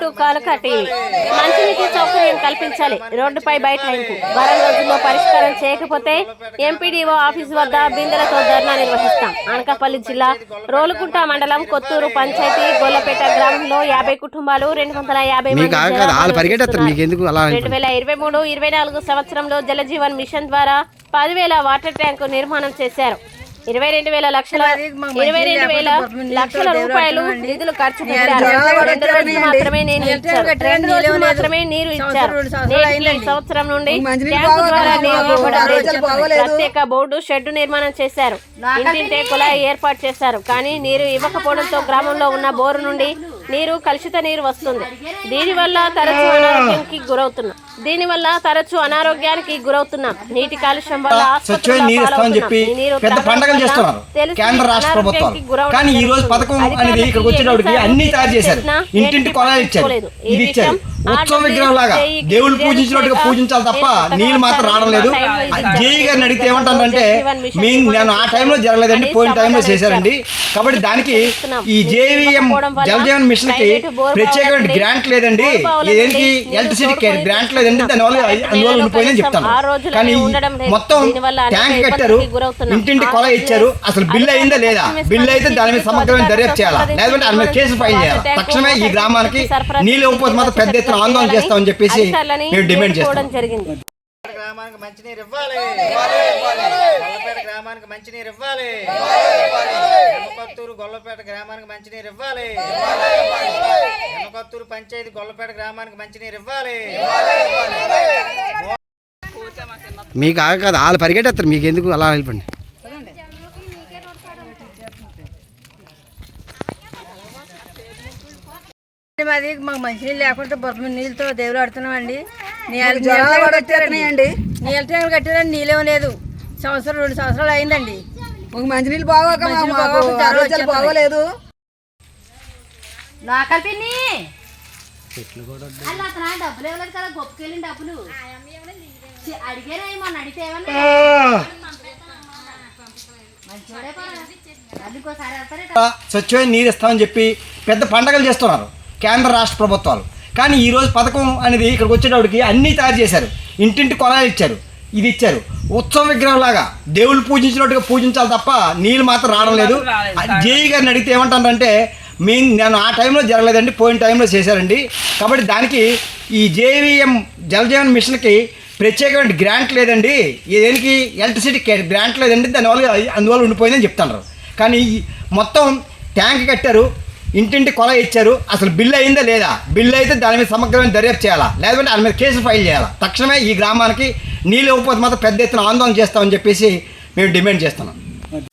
To కాలకా TV మంచినీటి సౌకర్యం కల్పించాలి. రోడ్డుపై బైఠాయింపు వారం రోజుల్లో పరిష్కారం చేయకపోతే ఎంపీడీఓ ఆఫీస్ వద్ద బిందెలతో ధర్నా నిర్వహిస్తాం. అనకాపల్లి జిల్లా రోలుకుంట మండలం కొత్తూరు పంచాయతీ గొల్లపేట గ్రామంలో యాభై కుటుంబాలు రెండు వందల యాభై రెండు వేల ఇరవై మూడు ఇరవై నాలుగు సంవత్సరంలో జలజీవన్ మిషన్ ద్వారా పదివేల వాటర్ ట్యాంకు నిర్మాణం చేశారు. ఇరవై రెండు వేల లక్షల ఇరవై రెండు వేల లక్షల రూపాయలు నిధులు ఖర్చు పెట్టారు. రెండు రోజులు మాత్రమే నేను రెండు రోజులు మాత్రమే నీరు ఇచ్చారు. సంవత్సరం నుండి ట్యాంకు ద్వారా. ప్రత్యేక బోర్డు షెడ్ నిర్మాణం చేశారు. ఇంటింటే కుళాయి ఏర్పాటు చేశారు. కానీ నీరు ఇవ్వకపోవడంతో గ్రామంలో ఉన్న బోరు నుండి నీరు కలుషిత నీరు వస్తుంది. దీనివల్ల తరచూ అనారోగ్యానికి గురవుతున్నాం. దీనివల్ల తరచూ అనారోగ్యానికి గురవుతున్నాం. నీటి కాలుష్యం వల్ల పెద్ద పండగలు చేస్తున్నారు. కేంద్ర రాష్ట్ర కానీ ఈ రోజు జరుగుతుంది. పథకం అనేది అధికారులకు ఇక్కడికి వచ్చేటప్పటికి ఎన్నిసార్లు అన్ని తయారు చేశారు. చెప్పినా ఇంటింటి ఇచ్చారు. ఇది ఇచ్చారు. ఉత్సవ విగ్రహం లాగా. గిరి పూజించినట్టుగా పూజించాలి తప్ప నీళ్ళు మాత్రం రావడం లేదు. జేఈ గారిని అడిగితే జరుగుతుంది. ఏమంటానంటే జగజీవన్ మిషన్ మీ నేను ఆ టైంలో జరగలేదండి పోయిన టైంలో చేశారండి. కాబట్టి దానికి. ఈ జేవీఎం జలజీవన్ మిషన్కి ప్రత్యేకమైన. గ్రాంట్ లేదండి. నుండి ఎలక్ట్రిసిటీ గ్రాంట్ లేదండి. దానివల్ల అందువల్ల ఉండిపోయిందని చెప్తాను. కానీ. మొత్తం ట్యాంక్ కట్టారు. ఇంటింటి కొల ఇచ్చారు. అసలు బిల్లు అయిందా లేదా? బిల్లు అయితే దాని మీద సమగ్రమైన దర్యాప్తు చేయాలా? లేదంటే దాని మీద కేసు ఫైల్ చేయాలి? తక్షణమే ఈ గ్రామానికి నీళ్ళు ఇవ్వకపోతే మాత్రం పెద్ద ఎత్తున ఆందోళన చేస్తామని చెప్పేసి మేము డిమాండ్ చేస్తాం. జరిగింది. గ్రామానికి మంచినీరు ఇవ్వాలి. గొల్లపేట గ్రామానికి మంచినీరు ఇవ్వాలి. ఎన్నకొత్తూరు గొల్లపేట గ్రామానికి మంచినీరు ఇవ్వాలి. ఎన్నకొత్తూరు పంచాయతీ గొల్లపేట గ్రామానికి మంచినీరు ఇవ్వాలి. మీకు ఆగదు వాళ్ళు పరిగెట్టేస్తారు. మీకు ఎందుకు అలా వెళ్ళిపోండి? మాది మాకు మంచినీళ్ళు లేకుండా బొమ్మ నీళ్ళతో దేవుడు ఆడుతున్నామండి. కట్టారండి. నీళ్ళ ట్యాంకులు కట్టారని నీళ్ళేం లేదు. సంవత్సరం రెండు సంవత్సరాలు అయిందండి. మాకు మంచినీళ్ళు బాగోక. బాగోలేదు. లోకల్ పిన్ని! అలా అతను? డబ్బులు ఇవ్వలేదు కదా గొప్పకెళ్ళిన డబ్బులు. చి, అడిగారా మొన్న అడిగితే ఏమన్నా? మంచోడే పరా. అది ఇంకోసారి వెళ్తారే స్వచ్ఛమైన నీరు ఇస్తామని చెప్పి పెద్ద పండగలు చేస్తున్నారు. కేంద్ర రాష్ట్ర ప్రభుత్వాలు. కానీ ఈ రోజు పథకం అనేది ఇక్కడికి వచ్చేటప్పటికి అన్నీ తయారు చేశారు. ఇంటింటి కొలాలు ఇచ్చారు. ఇది ఇచ్చారు. ఉత్సవ విగ్రహం లాగా దేవుళ్ళు పూజించినట్టుగా పూజించాలి తప్ప నీళ్ళు మాత్రం రావడం లేదు. జేఈ గారిని అడిగితే ఏమంటారంటే మీ నేను ఆ టైంలో జరగలేదండి పోయిన టైంలో చేశారండి. కాబట్టి దానికి ఈ జేవీఎం జలజీవన్ మిషన్కి ప్రత్యేకమైన గ్రాంట్ లేదండి. దేనికి ఎలక్ట్రిసిటీ గ్రాంట్ లేదండి. దానివల్ల అందువల్ల ఉండిపోయిందని చెప్తున్నారు కానీ మొత్తం ట్యాంక్ కట్టారు. ఇంటింటి కొల ఇచ్చారు. అసలు బిల్లు అయిందా లేదా? బిల్లు అయితే దాని మీద సమగ్రమైన దర్యాప్తు చేయాలా? లేదంటే దాని మీద కేసు ఫైల్ చేయాలా? తక్షణమే ఈ గ్రామానికి నీళ్ళు ఇవ్వకపోతే మాత్రం పెద్ద ఎత్తున ఆందోళన చేస్తామని చెప్పేసి మేము డిమాండ్ చేస్తున్నాం.